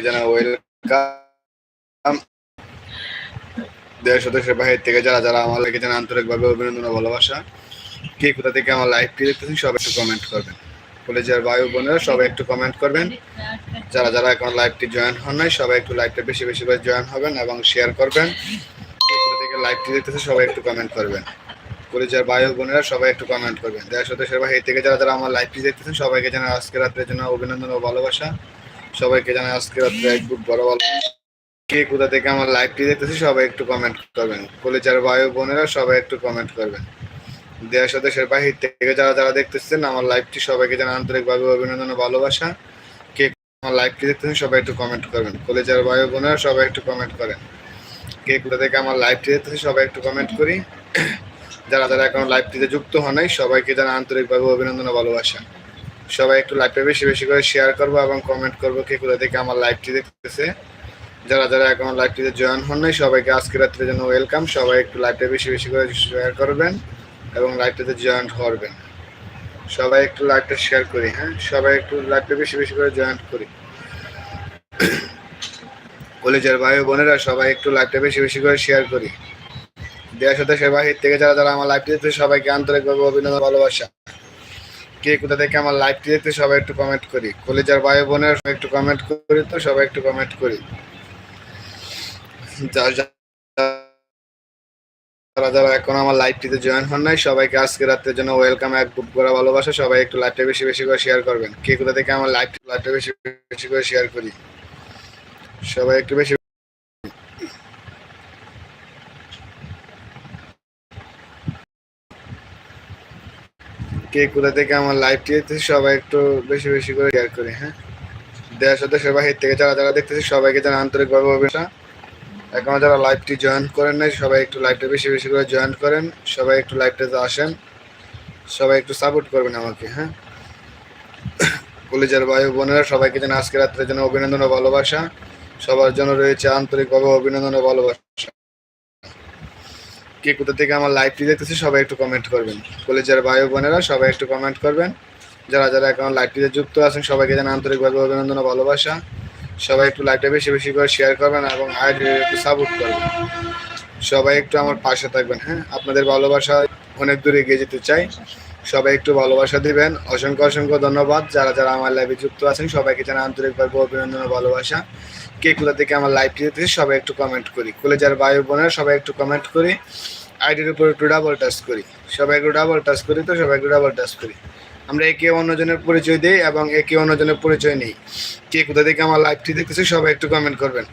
জানা ওয়েলকাম দেশ সদস্যের বাহির থেকে যারা যারা লাগে জানা আন্তরিকভাবে অভিনন্দন ও ভালোবাসা। কে কোথা থেকে আমার লাইভটি দেখতেছেন, সবাই একটু কমেন্ট করবেন। কলেজের বায়ু বোনেরা সবাই একটু কমেন্ট করবেন। যারা যারা এখন লাইভটি জয়েন হন নাই, সবাই একটু লাইভটা বেশি বেশি করে জয়েন হবেন এবং শেয়ার করবেন। কে কোথা থেকে লাইভটি দেখতেছে, সবাই একটু কমেন্ট করবেন। কলেজের বায়ু বোনেরা সবাই একটু কমেন্ট করবেন। দেশ সদস্যের বাহির থেকে যারা যারা আমার লাইভটি দেখতেছেন, সবাইকে জানা আজকে রাত্রের জন্য অভিনন্দন ও ভালোবাসা। সবাইকে জানাই আজকে রাত্রে এক বুক বড় ভালো। কে কোথা থেকে আমার লাইভটি দেখতেছি সবাই একটু কমেন্ট করবেন। কলেজের বায়ু বোনেরা সবাই একটু কমেন্ট করবেন। দেশ দেশের বাহির থেকে যারা যারা দেখতেছেন, আমার লাইভটি সবাইকে জানা আন্তরিকভাবে অভিনন্দন ও ভালোবাসা। কে আমার লাইভটি দেখতেছেন সবাই একটু কমেন্ট করবেন। কলেজের বায়ু বোনেরা সবাই একটু কমেন্ট করেন। কে কোথা থেকে আমার লাইভটি দেখতেছে সবাই একটু কমেন্ট করি। যারা যারা এখন লাইভটিতে যুক্ত হন নাই, সবাইকে জানা আন্তরিকভাবে অভিনন্দন ও ভালোবাসা। সবাই একটু লাইভটা বেশি বেশি করে শেয়ার করব এবং কমেন্ট করব কে কোথা থেকে আমার লাইভটি দেখতেছে। যারা যারা এখন লাইভটিতে জয়েন হন নাই, সবাইকে আজকে রাত্রের জন্য ওয়েলকাম সবাই একটু লাইভটা বেশি বেশি করে শেয়ার করবেন এবং লাইভটাতে জয়েন করবেন। সবাই একটু লাইভটা শেয়ার করি হ্যাঁ? সবাই একটু লাইভটা বেশি বেশি করে জয়েন করি। কলেজের ভাই বোনেরা, সবাই একটু লাইভটা বেশি বেশি করে শেয়ার করি। দেশ দেশের বাহির থেকে যারা যারা আমার লাইভটি সবাইকে আন্তরিকভাবে অভিনন্দন, ভালোবাসা। কে কোথা থেকে আমার লাইভটি দেখতে সবাই একটু কমেন্ট করি। কলেজের ভাই বোনের একটু কমেন্ট করি তো, সবাই একটু কমেন্ট করি। যারা যারা এখন আমার লাইভটিতে জয়েন হন নাই, সবাইকে আজকে রাতের জন্য ওয়েলকাম এক বুক করা ভালোবাসা। সবাই একটু লাইভটা বেশি বেশি করে শেয়ার করবেন। কে কোথা থেকে আমার লাইভ লাইভটা বেশি বেশি করে শেয়ার করি? সবাই একটু বেশি কে কোথা থেকে আমার লাইভটি দেখতেছে, সবাই একটু বেশি বেশি করে শেয়ার করি হ্যাঁ? দেশ ও দেশের বাহির থেকে যারা যারা দেখতেছে, সবাইকে জানা আন্তরিকভাবে অভিনন্দন। এখনও যারা লাইভটি জয়েন করেন নাই, সবাই একটু লাইভটা বেশি বেশি করে জয়েন করেন, সবাই একটু লাইভটাতে আসেন, সবাই একটু সাপোর্ট করবেন আমাকে হ্যাঁ? কলেজের ভাই বোনেরা, সবাইকে যেন আজকে রাত্রের জন্য অভিনন্দন ও ভালোবাসা, সবার জন্য রয়েছে আন্তরিকভাবে অভিনন্দন ও ভালোবাসা। কে কোথা থেকে আমার লাইভটি দেখতেছে, সবাই একটু কমেন্ট করবেন। কলেজের ভাই বোনেরা, সবাই একটু কমেন্ট করবেন। যারা যারা এখন লাইভটিতে যুক্ত আছেন, সবাইকে যেন আন্তরিকভাবে অভিনন্দন ও ভালোবাসা। সবাই একটু লাইভটা বেশি বেশি করে শেয়ার করবেন এবং আইডি একটু সাপোর্ট করবেন। সবাই একটু আমার পাশে থাকবেন হ্যাঁ? আপনাদের ভালোবাসা অনেক দূরে এগিয়ে যেতে চাই। সবাই একটু ভালোবাসা দিবেন। অসংখ্য অসংখ্য ধন্যবাদ। যারা যারা আমার লাইভে যুক্ত আছেন, সবাইকে জানা আন্তরিকভাবে অভিনন্দন ভালোবাসা। কে কোথা থেকে আমার লাইভটি দিতেছে সবাই একটু কমেন্ট করি। কলেজের বায়ু বোনেরা সবাই একটু কমেন্ট করি। আইডির উপর একটু ডাবল টাচ করি। সবাই একটু ডাবল টাচ করি তো, সবাই একটু ডাবল টাচ করি। আমরা একে অন্যজনের পরিচয় দিই এবং একে অন্যজনের পরিচয় নেই। কে কোথা থেকে আমার লাইভটি দেখতেছে, সবাই একটু কমেন্ট করবেন।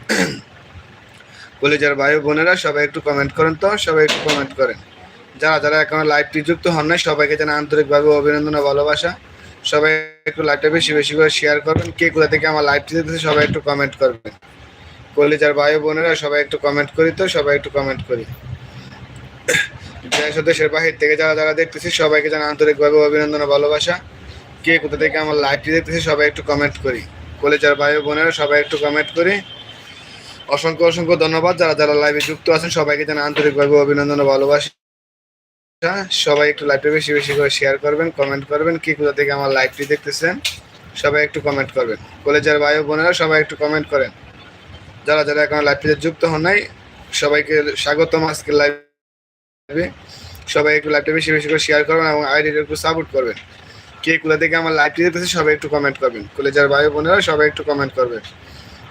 কলেজের ভাই বোনেরা সবাই একটু কমেন্ট করেন তো, সবাই একটু কমেন্ট করেন। যারা যারা এখন লাইভটি যুক্ত হন নাই, সবাইকে যেন আন্তরিকভাবে অভিনন্দন ও ভালোবাসা। সবাই একটু লাইভটা বেশি বেশি করে শেয়ার করবেন। কে কোথা থেকে আমার লাইভটি দেখতেছে, সবাই একটু কমেন্ট করবেন। কলেজের ভাই বোনেরা, সবাই একটু কমেন্ট করি তো, সবাই একটু কমেন্ট করি। দেশ দেশের বাহির থেকে যারা যারা দেখতেছি, সবাইকে যেন আন্তরিকভাবে অভিনন্দন ও ভালোবাসা। কে কোথা থেকে আমার লাইভটি দেখতেছি, সবাই একটু কমেন্ট করি। কলেজের ভাই বোনেরা, সবাই একটু কমেন্ট করি। অসংখ্য অসংখ্য ধন্যবাদ। যারা যারা লাইভে যুক্ত আছেন, সবাইকে যেন আন্তরিকভাবে অভিনন্দন ও ভালোবাসা। সবাই একটু লাইভটা বেশি বেশি করে শেয়ার করবেন কমেন্ট করবেন, কি কোথা থেকে আমার লাইভটি দেখতেছেন, সবাই একটু কমেন্ট করবেন। কলেজের ভাই বোনেরা সবাই একটু কমেন্ট করেন। যারা যারা এখন লাইভটিতে যুক্ত হন নাই, সবাইকে স্বাগতম আজকের লাইভে সবাই একটু লাইভটা বেশি বেশি করে শেয়ার করবেন এবং আইডিটা একটু সাপোর্ট করবেন। কে কোথা থেকে আমার লাইভটি দেখতেছে, সবাই একটু কমেন্ট করবেন। কলেজের ভাই বোনেরা সবাই একটু কমেন্ট করবেন।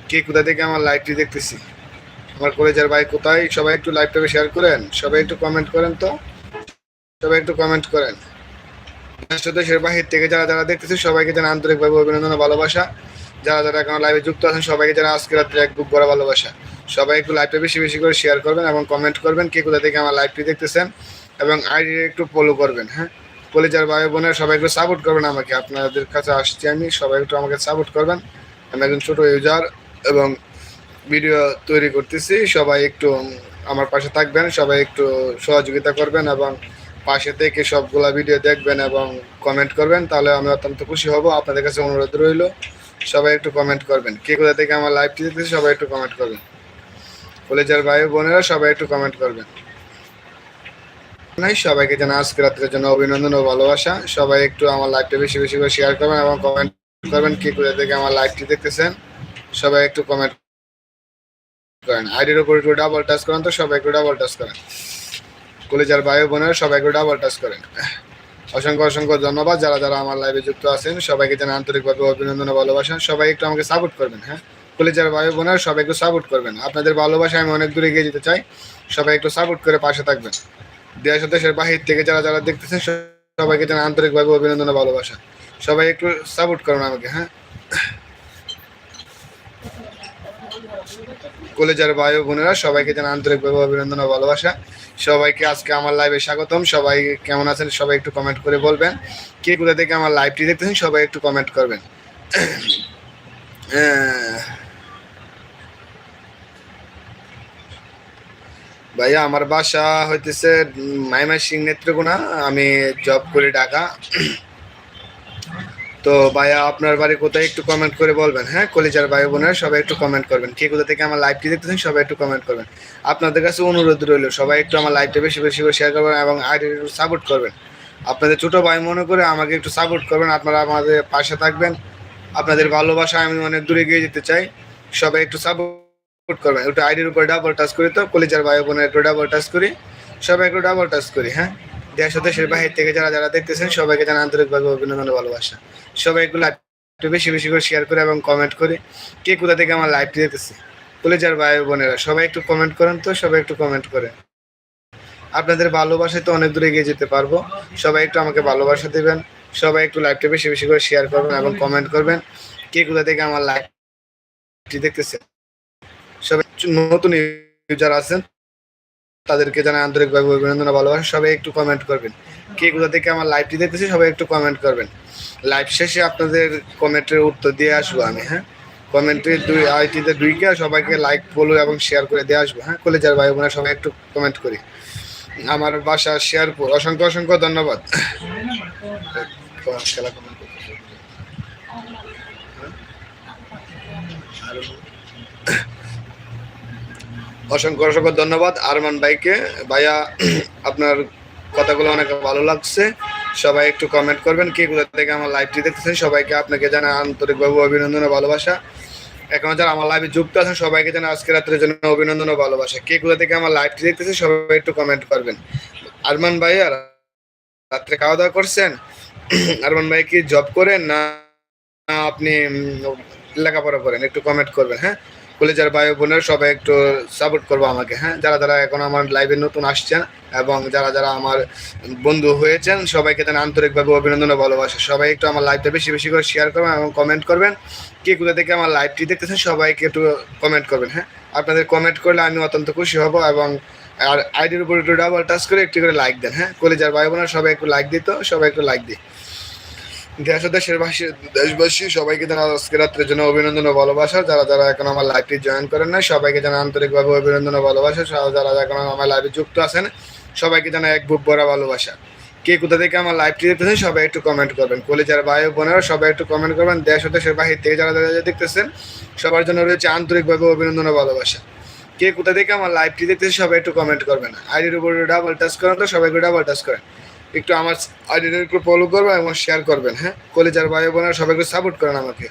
কে কোথা থেকে আমার লাইভটি দেখতেছি? আমার কলেজের ভাই কোথায়? সবাই একটু লাইভটাকে শেয়ার করেন, সবাই একটু কমেন্ট করেন তো। সবাই একটু কমেন্ট করেন। দেশের বাহির থেকে যারা যারা দেখতেছে, সবাইকে যেন আন্তরিকভাবে অভিনন্দন ভালোবাসা। যারা যারা এখন লাইভে যুক্ত আছেন, সবাইকে যেন আজকে রাত্রে এক বুক করা ভালোবাসা। সবাই একটু লাইভটা বেশি বেশি করে শেয়ার করবেন এবং কমেন্ট করবেন কে কোথা থেকে আমার লাইভটি দেখতেছেন এবং আইডি একটু ফলো করবেন হ্যাঁ? কলেজার ভাই বোনের সবাই একটু সাপোর্ট করবেন আমাকে। আপনাদের কাছে আসছি আমি, সবাই একটু আমাকে সাপোর্ট করবেন। আমি একজন ছোটো ইউজার এবং ভিডিও তৈরি করতেছি। সবাই একটু আমার পাশে থাকবেন, সবাই একটু সহযোগিতা করবেন এবং পাশে থেকে সবগুলা ভিডিও দেখবেন এবং কমেন্ট করবেন, তাহলে আমি অত্যন্ত খুশি হব। আপনাদের কাছে অনুরোধ রইল, সবাই একটু কমেন্ট করবেন। কে কোথা থেকে আমার লাইভটি দেখতেছে, সবাই একটু কমেন্ট করবেন। কলেজের ভাই বোনেরা, সবাই একটু কমেন্ট করবেন। নাই, সবাইকে জানা আজকে রাত্রের জন্য অভিনন্দন ও ভালোবাসা। সবাই একটু আমার লাইভটা বেশি বেশি করে শেয়ার করবেন এবং কমেন্ট করবেন কে কোথা থেকে আমার লাইভটি দেখতেছেন। সবাই একটু কমেন্ট করেন। আইডির উপর একটু ডাবল টাচ করেন তো, সবাই একটু ডাবল টাচ করেন। কলেজের ভাই বোনের সবাই একটু ডাবল টাচ করেন। অসংখ্য অসংখ্য ধন্যবাদ। যারা যারা আমার লাইভে যুক্ত আছেন, সবাইকে যেন আন্তরিকভাবে অভিনন্দন ও ভালোবাসা। সবাই একটু আমাকে সাপোর্ট করবেন হ্যাঁ? কলেজের ভাই বোনেরা সবাই একটু সাপোর্ট করবেন। আপনাদের ভালোবাসায় আমি অনেক দূরে এগিয়ে যেতে চাই। সবাই একটু সাপোর্ট করে পাশে থাকবেন। দেশ দেশের বাহির থেকে যারা যারা দেখতেছেন, সবাইকে যেন আন্তরিকভাবে অভিনন্দন ভালোবাসা। সবাই একটু সাপোর্ট করুন আমাকে হ্যাঁ? কলেজের ভাই বোনেরা, সবাইকে যেন আন্তরিকভাবে অভিনন্দন ও ভালোবাসা। সবাইকে আজকে আমার লাইভে স্বাগতম। সবাই কেমন আছেন সবাই একটু কমেন্ট করে বলবেন। কে কোথা থেকে আমার লাইভটি দেখতেছেন সবাই একটু কমেন্ট করবেন। ভাইয়া, আমার বাসা হইতেছে মাইমা সিং নেত্রকোনা। আমি জব করি ঢাকা। তো ভাইয়া, আপনার বাড়ি কোথায় একটু কমেন্ট করে বলবেন হ্যাঁ? কলিজার ভাই বোনেরা সবাই একটু কমেন্ট করবেন। কে কোথা থেকে আমার লাইভটি দেখতেছেন সবাই একটু কমেন্ট করবেন। আপনাদের কাছে অনুরোধ রইল, সবাই একটু আমার লাইভটা বেশি বেশি করে শেয়ার করবেন এবং আইডি সাপোর্ট করবেন। আপনাদের ছোট ভাই মনে করে আমাকে একটু সাপোর্ট করবেন, আপনারা আমাদের পাশে থাকবেন। আপনাদের ভালোবাসা আমি অনেক দূরে গিয়ে যেতে চাই। সবাই একটু সাপোর্ট করবেন। একটু আইডির উপর ডাবল টাচ করি তো, কলিজার ভাই বোনের একটু ডাবল টাচ করি। সবাই একটু ডাবল টাচ করি হ্যাঁ? দেশ ও দেশের বাহির থেকে যারা যারা দেখতেছেন, সবাইকে জানা আন্তরিকভাবে অভিনন্দন ভালোবাসা। সবাই লাইভ একটু বেশি বেশি করে শেয়ার করে এবং কমেন্ট করে কে কোথা থেকে আমার লাইভটি দেখতেছে। কলেজার ভাই বোনেরা, সবাই একটু কমেন্ট করেন তো, সবাই একটু কমেন্ট করেন। আপনাদের ভালোবাসায় তো অনেক দূরে এগিয়ে যেতে পারব। সবাই একটু আমাকে ভালোবাসা দেবেন, সবাই একটু লাইভটা বেশি বেশি করে শেয়ার করবেন এবং কমেন্ট করবেন কে কোথা থেকে আমার লাইভটি দেখতেছে। সবাই নতুন ইউজার আছেন তাদেরকে জানাই আন্তরিকভাবে অভিনন্দন ভালোবাসা। সবাই একটু কমেন্ট করবেন। কে কোথা থেকে আমার লাইভটি দেখতেছে, সবাই একটু কমেন্ট করবেন। লাইভ শেষে আপনাদের কমেন্টের উত্তর দিয়ে আসব আমি হ্যাঁ? কমেন্টে দুই আইটিতে দুইকে সবাইকে লাইক ফলো এবং শেয়ার করে দিয়ে আসব হ্যাঁ? কলেজার ভাই বোনেরা সবাই একটু কমেন্ট করি। আমার বাসা শেয়ারপুর। অসংখ্য অসংখ্য ধন্যবাদ। comment করতেছে। অসংখ্য অসংখ্য ধন্যবাদ। আরমান ভাইকে। ভাইয়া, আপনার কথাগুলো অনেক ভালো লাগছে। সবাই একটু কমেন্ট করবেন কে কোথা থেকে আমার লাইভটি দেখতেছেন। সবাইকে আপনাকে জানা আন্তরিকভাবে অভিনন্দন ভালোবাসা। এখন যারা আমার লাইভে যুক্ত আছেন, সবাইকে জানা আজকে রাত্রের জন্য অভিনন্দন ভালোবাসা। কে কোথা থেকে আমার লাইভটি দেখতেছেন, সবাই একটু কমেন্ট করবেন। আরমান ভাইয়া, রাত্রে খাওয়া দাওয়া করছেন? আরমান ভাই কি জব করেন না আপনি লেখাপড়া করেন? একটু কমেন্ট করবেন হ্যাঁ? কলেজের ভাই বোনের সবাই একটু সাপোর্ট করব আমাকে হ্যাঁ? যারা যারা এখন আমার লাইভে নতুন আসছেন এবং যারা যারা আমার বন্ধু হয়েছেন, সবাইকে যেন আন্তরিকভাবে অভিনন্দন ভালোবাসা। সবাই একটু আমার লাইভটা বেশি বেশি করে শেয়ার করবেন এবং কমেন্ট করবেন। কে কোথা থেকে আমার লাইভটি দেখতেছেন, সবাইকে একটু কমেন্ট করবেন হ্যাঁ? আপনাদের কমেন্ট করলে আমি অত্যন্ত খুশি হব এবং আর আইডির উপর একটু ডাবল টাচ করে একটু করে লাইক দেন হ্যাঁ? কলেজের ভাই বোনেরা সবাই একটু লাইক দিত, সবাই একটু লাইক দিই দেশ ও দেশের বাসী দেশবাসী সবাইকে জানা আজকে রাত্রের জন্য অভিনন্দন ও ভালোবাসা। যারা যারা এখন আমার লাইভটি জয়েন করেন না সবাইকে জানা আন্তরিকভাবে অভিনন্দন ও ভালোবাসা। যারা এখন আমার লাইভে যুক্ত আছেন, সবাইকে জানা এক বুক ভরা ভালোবাসা। কে কোথা থেকে আমার লাইভটি দেখতেছেন, সবাই একটু কমেন্ট করবেন। কলেজের ভাই বোনেরা সবাই একটু কমেন্ট করবেন। দেশ ও দেশের বাহির থেকে যারা যারা দেখতেছেন, সবার জন্য রয়েছে আন্তরিকভাবে অভিনন্দন ও ভালোবাসা। কে কোথা থেকে আমার লাইভটি দেখতেছে সবাই একটু কমেন্ট করবেন। আইডির উপর ডাবল টাচ করেন তো সবাই একটু ডাবল টাচ করেন। একটু আমার আইডিটা একটু ফলো করবেন এবং শেয়ার করবেন হ্যাঁ? কলেজার ভাই বোনেরা সবাই একটু সাপোর্ট করেন আমাকে।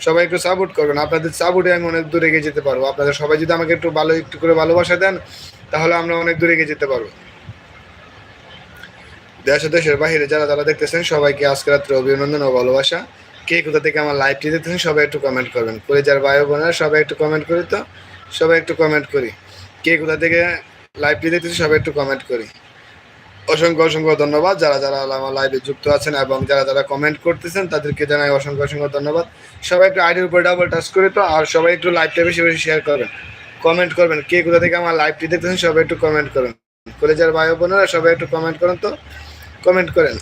সবাই একটু সাপোর্ট করবেন। আপনাদের সাপোর্টে আমি অনেক দূরে এগিয়ে যেতে পারব। আপনাদের সবাই যদি আমাকে একটু ভালো, একটু করে ভালোবাসা দেন, তাহলে আমরা অনেক দূরে এগিয়ে যেতে পারব। দেশ দেশের বাইরে যারা যারা দেখতেছেন, সবাইকে আজকে রাত্রে অভিনন্দন ও ভালোবাসা। কে কোথা থেকে আমার লাইভটি দেখতেছেন, সবাই একটু কমেন্ট করবেন। কলেজার ভাই বোনেরা সবাই একটু কমেন্ট করি তো? সবাই একটু কমেন্ট করি। কে কোথা থেকে লাইভটি দেখতেছেন, সবাই একটু কমেন্ট করি। অসংখ্য অসংখ্য ধন্যবাদ। যারা যারা আমার লাইভে যুক্ত আছেন এবং যারা যারা কমেন্ট করতেছেন, তাদেরকে জানাই অসংখ্য অসংখ্য ধন্যবাদ। সবাই একটু আইডির উপর ডাবল টাচ করে তো, আর সবাই একটু লাইভটা বেশি বেশি শেয়ার করবেন। কমেন্ট করবেন, কে কোথা থেকে আমার লাইভটি দেখতেছেন সবাই একটু কমেন্ট করবেন কলেজের ভাই বোনেরা সবাই একটু কমেন্ট করেন তো কমেন্ট করেন।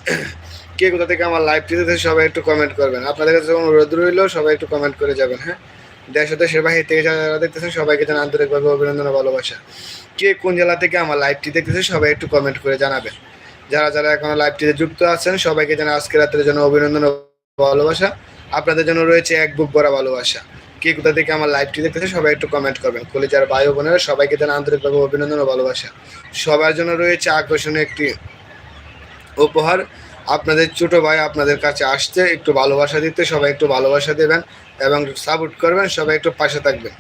কে কোথা থেকে আমার লাইভটি দেখতেছেন সবাই একটু কমেন্ট করবেন। আপনাদের কাছে অনুরোধ রইল, সবাই একটু কমেন্ট করে যাবেন হ্যাঁ? দেশ দেশের বাহির থেকে যারা যারা দেখতেছেন, সবাইকে যেন আন্তরিকভাবে অভিনন্দন ভালোবাসা। কে কোন জেলা থেকে আমার লাইভটি দেখতেছে, সবাই একটু কমেন্ট করে জানাবেন। যারা যারা এখনও লাইভটিতে যুক্ত আছেন, সবাইকে জানা আজকে রাত্রের জন্য অভিনন্দন ভালোবাসা। আপনাদের জন্য রয়েছে এক বুক ভরা ভালোবাসা। কে কোথা থেকে আমার লাইভটি দেখতেছে, সবাই একটু কমেন্ট করবেন। কলেজার ভাই বোনেরা, সবাইকে যেন আন্তরিকভাবে অভিনন্দন ও ভালোবাসা। সবার জন্য রয়েছে আকর্ষণীয় একটি উপহার। আপনাদের ছোট ভাই আপনাদের কাছে আসছে, একটু ভালোবাসা দিতে, সবাই একটু ভালোবাসা দেবেন এবং সাপোর্ট করবেন, সবাই একটু পাশে থাকবেন।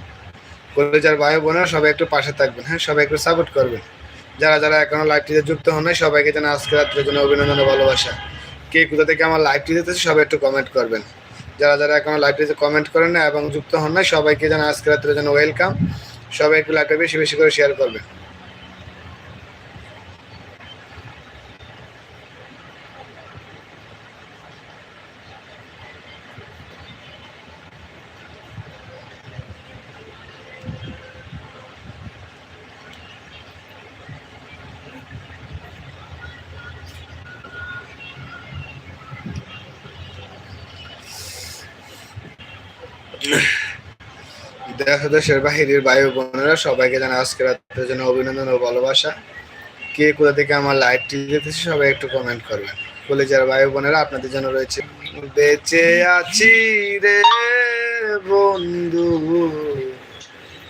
কলেজের ভাই বোনেরা সবাই একটু পাশে থাকবেন হ্যাঁ? সবাই একটু সাপোর্ট করবেন। যারা যারা এখনও লাইভটিতে যুক্ত হন নাই, সবাইকে যেন আজকে রাত্রের জন্য অভিনন্দন ও ভালোবাসা। কে কোথা থেকে আমার লাইভটি দিতেছে সবাই একটু কমেন্ট করবেন। যারা যারা এখনও লাইভটিতে কমেন্ট করেন না এবং যুক্ত হন নাই, সবাইকে যেন আজকে রাত্রের জন্য ওয়েলকাম সবাই একটু লাইভটা বেশি বেশি করে শেয়ার করবেন। দেশ দেশের বাহিরের বায়ু বোনেরা সবাইকে জানা আজকে রাত্রের জন্য অভিনন্দন ও ভালোবাসা। কে কোথা থেকে আমার লাইভটি দেখতেছে, সবাই একটু কমেন্ট করবেন। কলেজের বায়ু বোনেরা আপনাদের জন্য রয়েছে। বেঁচে আছি রে বন্ধু।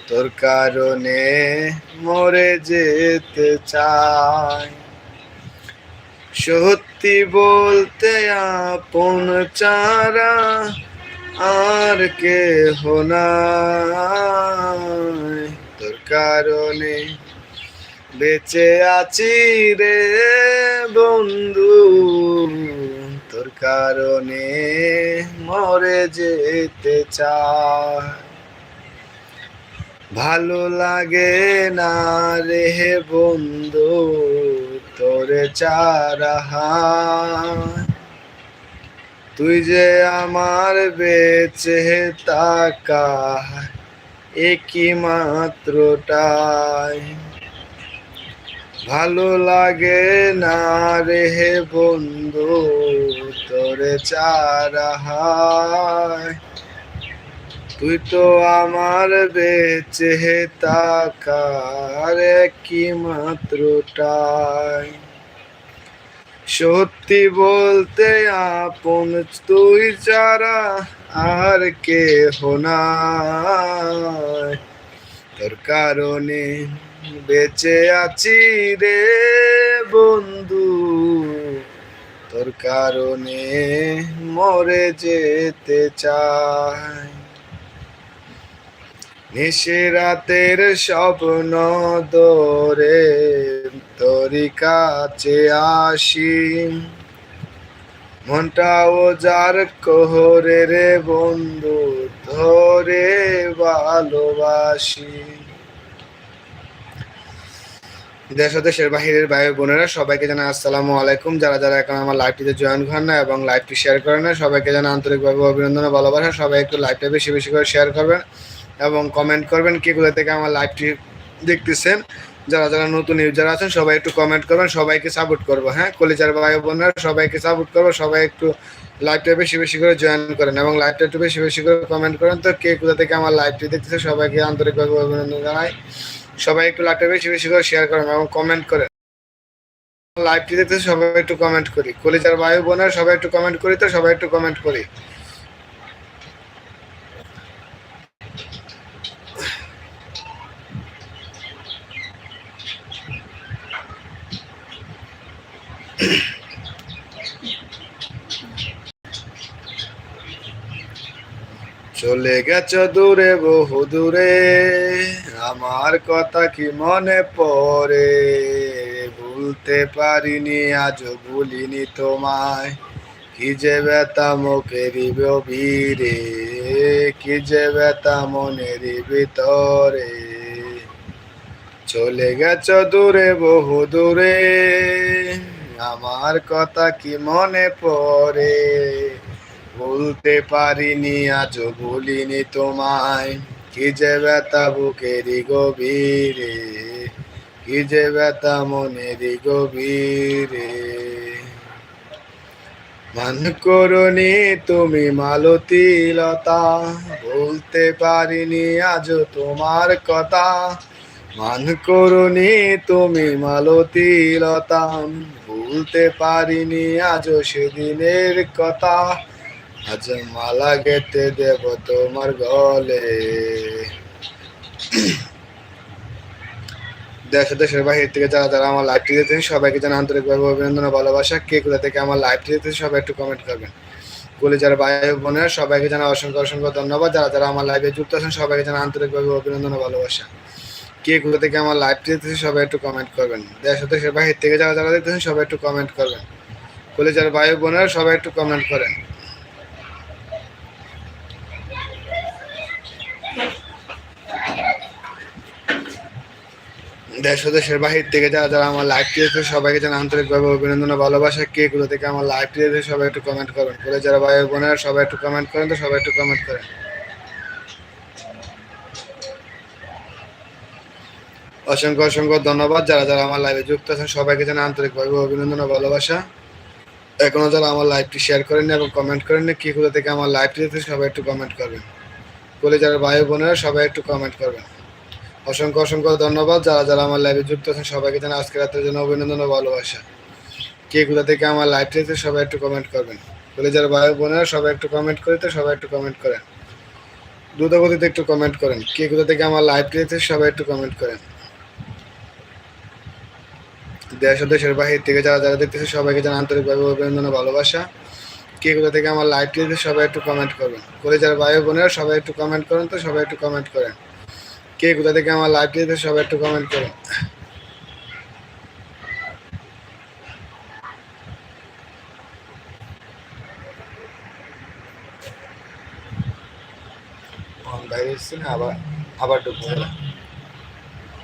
তোর কারণে মরে যেতে চাই। সত্যি বলতে আপন চারা আর কে নাই। তোর কারণে বেঁচে আছি রে বন্ধু। তোর কারণে মরে যেতে চাই। ভালো লাগে না রে বন্ধু, তোরে চারা তুই যে আমার বেঁচে তাকা একই মাত্রটাই ভালো লাগে না রে বন্ধু, তোরে চারাহায় তুই তো আমার বেঁচে তাকার কি মাত্রটাই সত্যি বলতে আপন তুই যারা আর কে নাই। তোর কারণে বেঁচে আছি রে বন্ধু। তোর কারণে মরে যেতে চাই। নিশে রাতের স্বপ্ন দরে তোরি কাছে আসি। মনটা ও যার কোহরে রে বন্ধু, ধরে ভালোবাসি। দেশ দেশের বাহিরের ভাই বোনেরা, সবাইকে জানা আসসালামু আলাইকুম। যারা যারা এখন আমার লাইভটিতে জয়েন করেন না এবং লাইভটি শেয়ার করেন না, সবাইকে জানা আন্তরিকভাবে অভিনন্দন ভালোবাসা। সবাই একটু লাইভটা বেশি বেশি করে শেয়ার করবেন এবং কমেন্ট করবেন কে কোথা থেকে আমার লাইভটি দেখতেছেন। যারা যারা নতুন ইউজার আছেন, সবাই একটু কমেন্ট করবেন, সবাইকে সাপোর্ট করব হ্যাঁ? কলিজার ভাই বোনেরা, সবাইকে সাপোর্ট করব, সবাই একটু লাইভটা বেশি বেশি করে জয়েন করেন এবং লাইভটা একটু বেশি বেশি করে কমেন্ট করেন। তো কে কোথা থেকে আমার লাইভটি দেখতেছে, সবাইকে আন্তরিকভাবে অভিনন্দন জানাই। সবাই একটু লাইভটা বেশি বেশি করে শেয়ার করেন এবং কমেন্ট করেন। লাইভটি দেখতেছে, সবাই একটু কমেন্ট করি। কলিজার ভাই বোনেরা, সবাই একটু কমেন্ট করি তো, সবাই একটু কমেন্ট করি। চলে গেছ দূরে, বহু দূরে। আমার কথা কি মনে পড়ে? ভুলতে পারিনি, আজও ভুলিনি তোমায়। কি যে ব্যথা মুখের বীরে কি যে ব্যথা মনের ভিতরে। চলে গেছ দূরে, বহু দূরে। আমার কথা কি মনে পড়ে? বলতে পারিনি, আজও ভুলিনি তোমায়। কি যে ব্যথা বুকেরই গভীরে, কি যে ব্যথা মনেরই গভীরে। মান করনি তুমি মালতী লতা বলতে পারিনি আজও তোমার কথা। মান করনি তুমি মালতী লতা ভুলতে পারিনি আজও সেদিনের কথা। আজ মালা গেতে দেব তোমার গলে। দেশ, দেশের বাহির থেকে যারা যারা আমার লাইভটি দিতেছেন সবাইকে জানা আন্তরিকভাবে অভিনন্দন ও ভালোবাসা। কে কোথা থেকে আমার লাইভটি দিতেছে সবাই একটু কমেন্ট করবেন। কলেজের ভাই ও বোনেরা, সবাইকে জানা অসংখ্য অসংখ্য ধন্যবাদ। যারা যারা আমার লাইভে যুক্ত আছেন, সবাইকে জানা আন্তরিকভাবে অভিনন্দন ও ভালোবাসা। কে কোথা থেকে আমার লাইভটি দেখতেছে সবাই একটু কমেন্ট করবেন। দেশ, দেশের বাহির থেকে যারা যারা দেখতেছেন সবাই একটু কমেন্ট করবেন। কলেজের ভাই ও বোনেরা, সবাই একটু কমেন্ট করেন। দেশ দেশের বাহির থেকে যারা যারা আমার লাইভটি দেখছে সবাইকে যেন আন্তরিকভাবে অভিনন্দন ভালোবাসা। কে কোথা থেকে আমার লাইভটি দেখছে সবাই একটু কমেন্ট করবেন কলেজের ভাই ও বোনেরা সবাই একটু কমেন্ট করেন তো সবাই একটু কমেন্ট করেন। অসংখ্য অসংখ্য ধন্যবাদ। যারা যারা আমার লাইভে যুক্ত আছেন, সবাইকে যেন আন্তরিকভাবে অভিনন্দন ভালোবাসা। এখনও যারা আমার লাইভটি শেয়ার করেননি এবং কমেন্ট করেননি, কি কোথা থেকে আমার লাইভটি দেখতে সবাই একটু কমেন্ট করবেন। কলেজের ভাই ও বোনেরা সবাই একটু কমেন্ট করবেন। অসংখ্য অসংখ্য ধন্যবাদ। যারা যারা আমার লাইভে যুক্ত আছেন, সবাইকে জানা আজকে রাতের জন্য অভিনন্দন ও ভালোবাসা। কে কোথা থেকে আমার লাইভটি দেখতে সবাই একটু কমেন্ট করবেন। কলেজের ভাই ও বোনেরা, সবাই একটু কমেন্ট করে তো সবাই একটু কমেন্ট করেন। দ্রুতগতিতে একটু কমেন্ট করেন। কে কোথা থেকে আমার লাইভটি দেখতে সবাই একটু কমেন্ট করেন। দেশ ও দেশের বাহির থেকে যারা যারা দেখতেছে, সবাইকে জানা আন্তরিকভাবে অভিনন্দন ও ভালোবাসা। কে কোথা থেকে আমার লাইভটি দেখতে সবাই একটু কমেন্ট করবেন। কলেজের ভাই ও বোনেরা, সবাই একটু কমেন্ট করেন তো, সবাই একটু কমেন্ট করেন। কে কোথা থেকে আমার লাইভ দেখতে সবাই একটু কমেন্ট করো। আবার আবার ঢুকবো।